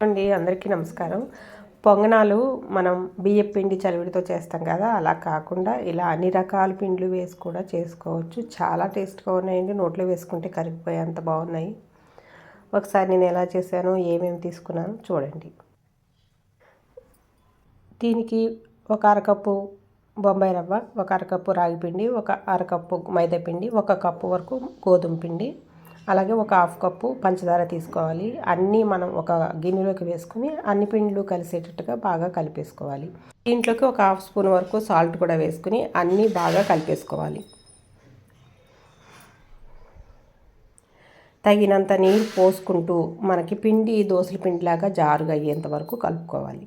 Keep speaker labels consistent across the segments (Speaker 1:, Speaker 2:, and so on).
Speaker 1: అండి అందరికీ నమస్కారం. పొంగనాలు మనం బియ్యం పిండి చలివిడితో చేస్తాం కదా అలా కాకుండా ఇలా అన్ని రకాల పిండ్లు వేసి కూడా చేసుకోవచ్చు. చాలా టేస్ట్గా ఉన్నాయండి. నోట్లో వేసుకుంటే కరిగిపోయేంత బాగున్నాయి. ఒకసారి నేను ఎలా చేశాను ఏమేమి తీసుకున్నాను చూడండి. దీనికి ఒక అరకప్పు బొంబాయి రవ్వ ఒక అరకప్పు రాగి పిండి ఒక అరకప్పు మైదా పిండి ఒక కప్పు వరకు గోధుమ పిండి అలాగే ఒక హాఫ్ కప్పు పంచదార తీసుకోవాలి. అన్నీ మనం ఒక గిన్నెలోకి వేసుకుని అన్ని పిండిలు కలిసేటట్టుగా బాగా కలిపేసుకోవాలి. దీంట్లోకి ఒక హాఫ్ స్పూన్ వరకు సాల్ట్ కూడా వేసుకుని అన్నీ బాగా కలిపేసుకోవాలి. తగినంత నీరు పోసుకుంటూ మనకి పిండి దోశల పిండిలాగా జారుగా అయ్యేంత వరకు కలుపుకోవాలి.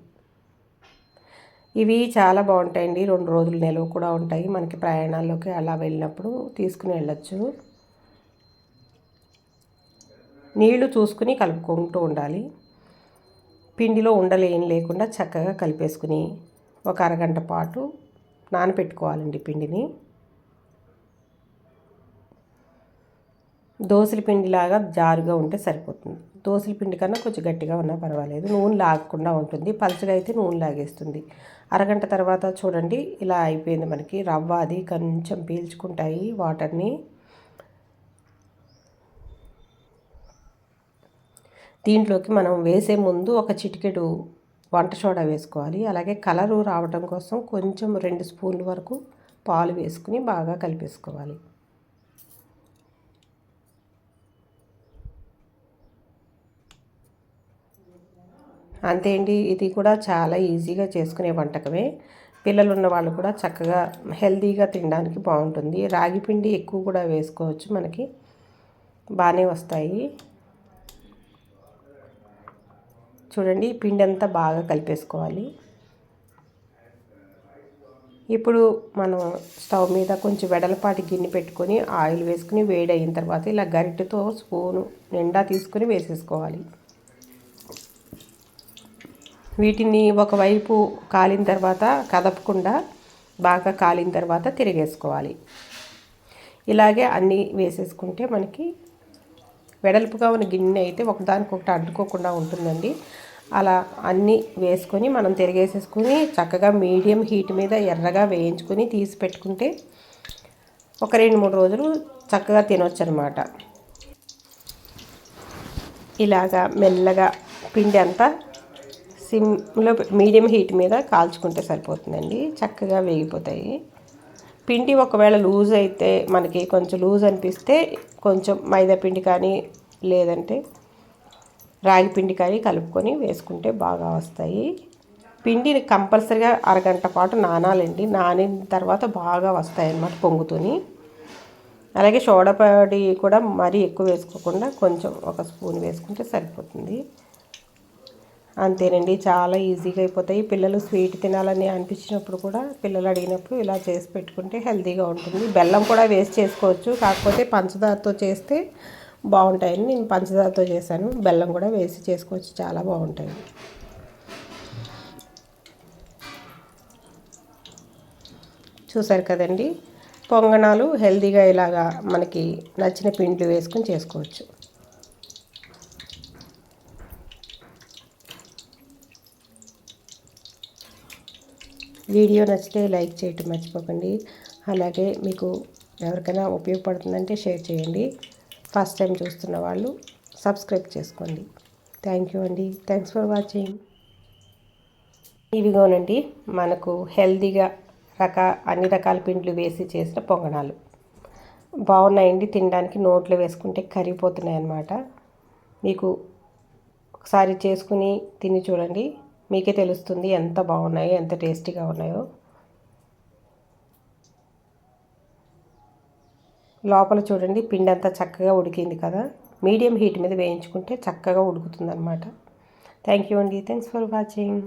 Speaker 1: ఇవి చాలా బాగుంటాయండి. రెండు రోజులు నిలవ కూడా ఉంటాయి. మనకి ప్రయాణాల్లోకి అలా వెళ్ళినప్పుడు తీసుకుని వెళ్ళచ్చు. నీళ్ళు చూసుకుని కలుపుకుంటూ ఉండాలి. పిండిలో ఉండలు ఏం లేకుండా చక్కగా కలిపేసుకుని ఒక అరగంట పాటు నానపెట్టుకోవాలండి పిండిని. దోసల పిండిలాగా జారుగా ఉంటే సరిపోతుంది. దోసల పిండి కన్నా కొంచెం గట్టిగా ఉన్నా పర్వాలేదు. నూనె లాగకుండా ఉంటుంది. పలుచగా అయితే నూనె లాగేస్తుంది. అరగంట తర్వాత చూడండి ఇలా అయిపోయింది మనకి. రవ్వ అది కొంచెం పీల్చుకుంటాయి వాటర్ని. దీంట్లోకి మనం వేసే ముందు ఒక చిటికెడు వంట సోడా వేసుకోవాలి. అలాగే కలరు రావడం కోసం కొంచెం రెండు స్పూన్ల వరకు పాలు వేసుకుని బాగా కలిపేసుకోవాలి. అంతే అండి. ఇది కూడా చాలా ఈజీగా చేసుకునే వంటకమే. పిల్లలు ఉన్న వాళ్ళు కూడా చక్కగా హెల్తీగా తినడానికి బాగుంటుంది. రాగి పిండి ఎక్కువ కూడా వేసుకోవచ్చు మనకి. బాగానే వస్తాయి. చూడండి పిండి అంతా బాగా కలిపేసుకోవాలి. ఇప్పుడు మనం స్టవ్ మీద కొంచెం వెడలపాటి గిన్నె పెట్టుకొని ఆయిల్ వేసుకుని వేడి అయిన తర్వాత ఇలా గరిటెతో స్పూను నిండా తీసుకొని వేసేసుకోవాలి. వీటిని ఒకవైపు కాలిన తర్వాత కదపకుండా బాగా కాలిన తర్వాత తిరిగేసుకోవాలి. ఇలాగే అన్నీ వేసేసుకుంటే మనకి వెడల్పుగా ఉన్న గిన్నె అయితే ఒకదానికొకటి అడ్డుకోకుండా ఉంటుందండి. అలా అన్నీ వేసుకొని మనం తిరిగేసేసుకొని చక్కగా మీడియం హీట్ మీద ఎర్రగా వేయించుకొని తీసి పెట్టుకుంటే ఒక రెండు మూడు రోజులు చక్కగా తినొచ్చు అనమాట ఇలాగా మెల్లగా పిండి అంతా సిమ్లో మీడియం హీట్ మీద కాల్చుకుంటే సరిపోతుందండి. చక్కగా వేగిపోతాయి. పిండి ఒకవేళ లూజ్ అయితే మనకి కొంచెం లూజ్ అనిపిస్తే కొంచెం మైదా పిండి కానీ లేదంటే రాగి పిండి కానీ కలుపుకొని వేసుకుంటే బాగా వస్తాయి. పిండిని కంపల్సరిగా అరగంట పాటు నానాలండి. నానిన తర్వాత బాగా వస్తాయి అన్నమాట పొంగుతూని. అలాగే సోడపొడి కూడా మరీ ఎక్కువ వేసుకోకుండా కొంచెం ఒక స్పూన్ వేసుకుంటే సరిపోతుంది. అంతేనండి చాలా ఈజీగా అయిపోతాయి. పిల్లలు స్వీట్ తినాలని అనిపించినప్పుడు కూడా పిల్లలు అడిగినప్పుడు ఇలా చేసి పెట్టుకుంటే హెల్తీగా ఉంటుంది. బెల్లం కూడా వేస్ట్ చేసుకోవచ్చు కాకపోతే పంచదారతో చేస్తే బాగుంటాయని నేను పంచదారతో చేశాను. బెల్లం కూడా వేసి చేసుకోవచ్చు చాలా బాగుంటాయి. చూసారు కదండి పొంగనాలు హెల్తీగా ఇలాగా మనకి నచ్చిన పిండ్లు వేసుకొని చేసుకోవచ్చు. వీడియో నచ్చితే లైక్ చేయటం మర్చిపోకండి. అలాగే మీకు ఎవరికైనా ఉపయోగపడుతుందంటే షేర్ చేయండి. ఫస్ట్ టైం చూస్తున్న వాళ్ళు సబ్స్క్రైబ్ చేసుకోండి. థ్యాంక్ యూ అండి. థ్యాంక్స్ ఫర్ వాచింగ్ ఇవిగోనండి మనకు హెల్తీగా రక అన్ని రకాల పిండ్లు వేసి చేసిన పొంగనాలు. బాగున్నాయండి తినడానికి. నోట్లో వేసుకుంటే కరిగిపోతున్నాయి అన్నమాట మీకు ఒకసారి చేసుకుని తిని చూడండి. మీకే తెలుస్తుంది ఎంత బాగున్నాయో ఎంత టేస్టీగా ఉన్నాయో. లోపల చూడండి పిండి అంతా చక్కగా ఉడికింది కదా. మీడియం హీట్ మీద వేయించుకుంటే చక్కగా ఉడుకుతుంది అనమాట థ్యాంక్ యూ అండి. Thanks for watching.